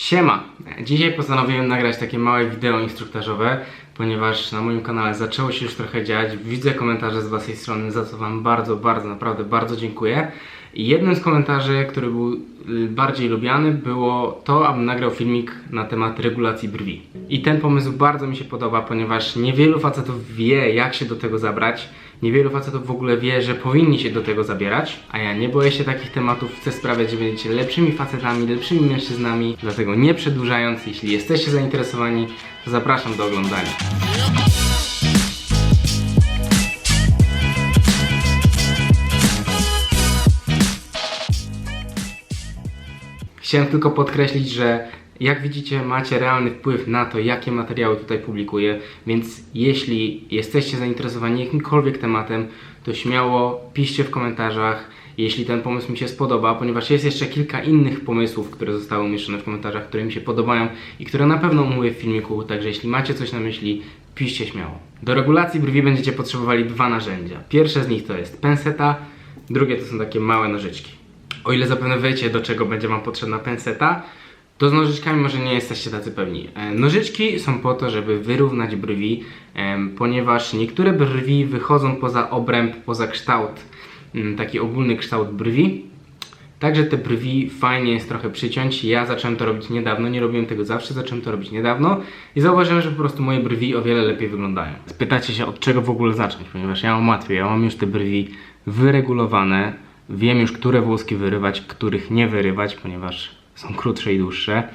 Siema! Dzisiaj postanowiłem nagrać takie małe wideo instruktażowe, ponieważ na moim kanale zaczęło się już trochę dziać. Widzę komentarze z waszej strony, za co wam bardzo, bardzo, naprawdę bardzo dziękuję. I jednym z komentarzy, który był y, bardziej lubiany, było to, abym nagrał filmik na temat regulacji brwi. I ten pomysł bardzo mi się podoba, ponieważ niewielu facetów wie, jak się do tego zabrać. Niewielu facetów w ogóle wie, że powinni się do tego zabierać, a ja nie boję się takich tematów, chcę sprawiać, że będziecie lepszymi facetami, lepszymi mężczyznami, dlatego nie przedłużając, jeśli jesteście zainteresowani, to zapraszam do oglądania. Chciałem tylko podkreślić, że jak widzicie, macie realny wpływ na to, jakie materiały tutaj publikuję, więc jeśli jesteście zainteresowani jakimkolwiek tematem, to śmiało piszcie w komentarzach, jeśli ten pomysł mi się spodoba, ponieważ jest jeszcze kilka innych pomysłów, które zostały umieszczone w komentarzach, które mi się podobają i które na pewno omówię w filmiku, także jeśli macie coś na myśli, piszcie śmiało. Do regulacji brwi będziecie potrzebowali dwa narzędzia. Pierwsze z nich to jest penseta, drugie to są takie małe nożyczki. O ile zapewne wiecie, do czego będzie Wam potrzebna penseta, to z nożyczkami może nie jesteście tacy pewni. E, Nożyczki są po to, żeby wyrównać brwi, em, ponieważ niektóre brwi wychodzą poza obręb, poza kształt, taki ogólny kształt brwi. Także te brwi fajnie jest trochę przyciąć. Ja zacząłem to robić niedawno, nie robiłem tego zawsze, zacząłem to robić niedawno i zauważyłem, że po prostu moje brwi o wiele lepiej wyglądają. Spytacie się od czego w ogóle zacząć, ponieważ ja mam łatwiej, ja mam już te brwi wyregulowane, wiem już które włoski wyrywać, których nie wyrywać, ponieważ są krótsze i dłuższe.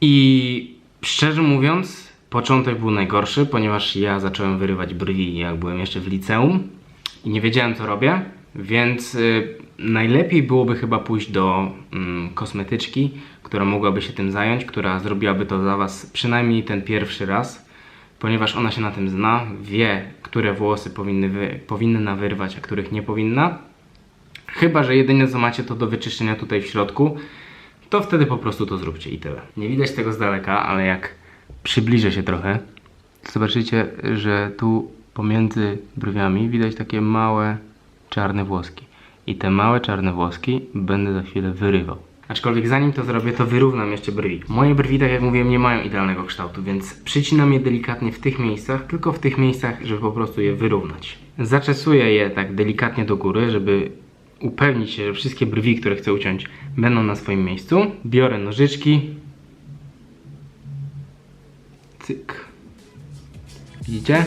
I szczerze mówiąc, początek był najgorszy, ponieważ ja zacząłem wyrywać brwi jak byłem jeszcze w liceum i nie wiedziałem co robię, więc y, najlepiej byłoby chyba pójść do mm, kosmetyczki, która mogłaby się tym zająć, która zrobiłaby to za Was przynajmniej ten pierwszy raz, ponieważ ona się na tym zna, wie, które włosy powinny, wy, powinna wyrwać, a których nie powinna. Chyba, że jedyne co macie to do wyczyszczenia tutaj w środku, to wtedy po prostu to zróbcie i tyle. Nie widać tego z daleka, ale jak przybliżę się trochę, zobaczycie, że tu pomiędzy brwiami widać takie małe czarne włoski. I te małe czarne włoski będę za chwilę wyrywał. Aczkolwiek zanim to zrobię, to wyrównam jeszcze brwi. Moje brwi, tak jak mówiłem, nie mają idealnego kształtu, więc przycinam je delikatnie w tych miejscach, tylko w tych miejscach, żeby po prostu je wyrównać. Zaczesuję je tak delikatnie do góry, żeby upewnić się, że wszystkie brwi, które chcę uciąć, będą na swoim miejscu. Biorę nożyczki. Cyk. Widzicie?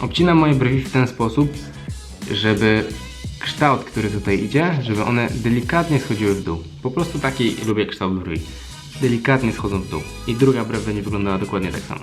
Obcinam moje brwi w ten sposób, żeby kształt, który tutaj idzie, żeby one delikatnie schodziły w dół. Po prostu taki lubię kształt brwi. Delikatnie schodzą w dół. I druga brew będzie wyglądała dokładnie tak samo.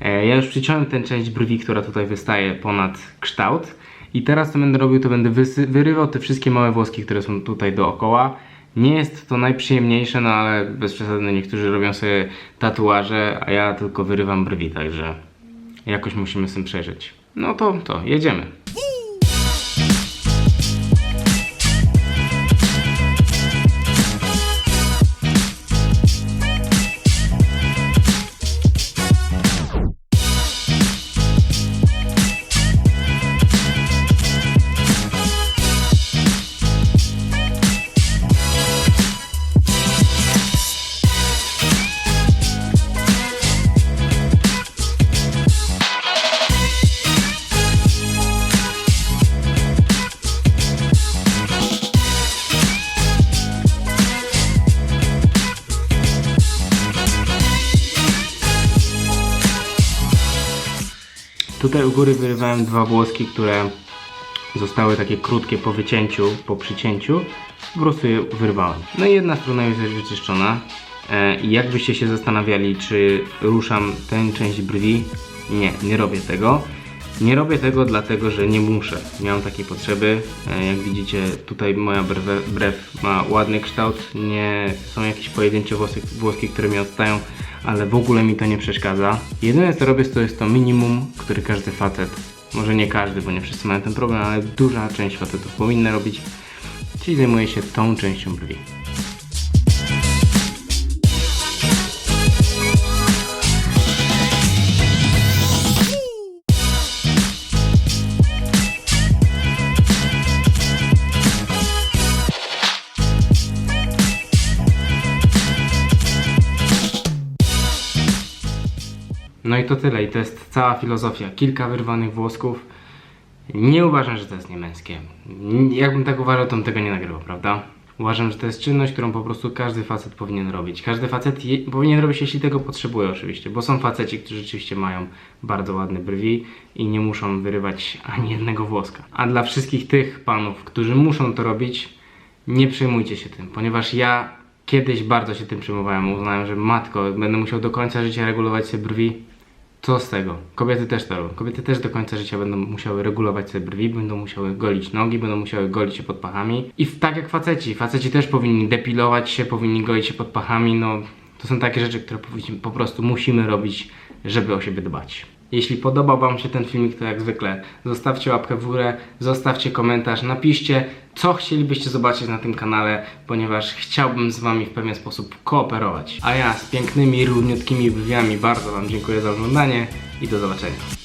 E, Ja już przyciąłem tę część brwi, która tutaj wystaje ponad kształt. I teraz co będę robił, to będę wyrywał te wszystkie małe włoski, które są tutaj dookoła. Nie jest to najprzyjemniejsze, no ale bez przesady niektórzy robią sobie tatuaże, a ja tylko wyrywam brwi, także jakoś musimy z tym przeżyć. No to, to, jedziemy. Tutaj u góry wyrywałem dwa włoski, które zostały takie krótkie po wycięciu, po przycięciu. Po prostu je wyrwałem. No i jedna strona już jest wyczyszczona. E, I jakbyście się zastanawiali, czy ruszam tę część brwi, nie, nie robię tego. Nie robię tego dlatego, że nie muszę. Miałem takiej potrzeby. E, Jak widzicie, tutaj moja brew, ma ładny kształt. Nie są jakieś pojedyncze włosy, włoski, które mi odstają, ale w ogóle mi to nie przeszkadza. Jedyne co robię to jest to minimum, który każdy facet Może nie każdy, bo nie wszyscy mają ten problem, ale duża część facetów powinna robić, czyli zajmuje się tą częścią brwi. No i to tyle, i to jest cała filozofia. Kilka wyrwanych włosków. Nie uważam, że to jest niemęskie. Jakbym tak uważał, to bym tego nie nagrywał, prawda? Uważam, że to jest czynność, którą po prostu każdy facet powinien robić. Każdy facet je, powinien robić, jeśli tego potrzebuje, oczywiście, bo są faceci, którzy rzeczywiście mają bardzo ładne brwi i nie muszą wyrywać ani jednego włoska. A dla wszystkich tych panów, którzy muszą to robić, nie przejmujcie się tym, ponieważ ja kiedyś bardzo się tym przejmowałem. Uznałem, że matko, będę musiał do końca życia regulować sobie brwi. Co z tego? Kobiety też to robią. Kobiety też do końca życia będą musiały regulować sobie brwi, będą musiały golić nogi, będą musiały golić się pod pachami. I tak jak faceci. Faceci też powinni depilować się, powinni golić się pod pachami. No, to są takie rzeczy, które po prostu musimy robić, żeby o siebie dbać. Jeśli podobał Wam się ten filmik, to jak zwykle zostawcie łapkę w górę, zostawcie komentarz, napiszcie, co chcielibyście zobaczyć na tym kanale, ponieważ chciałbym z Wami w pewien sposób kooperować. A ja z pięknymi, równiutkimi brwiami bardzo Wam dziękuję za oglądanie i do zobaczenia.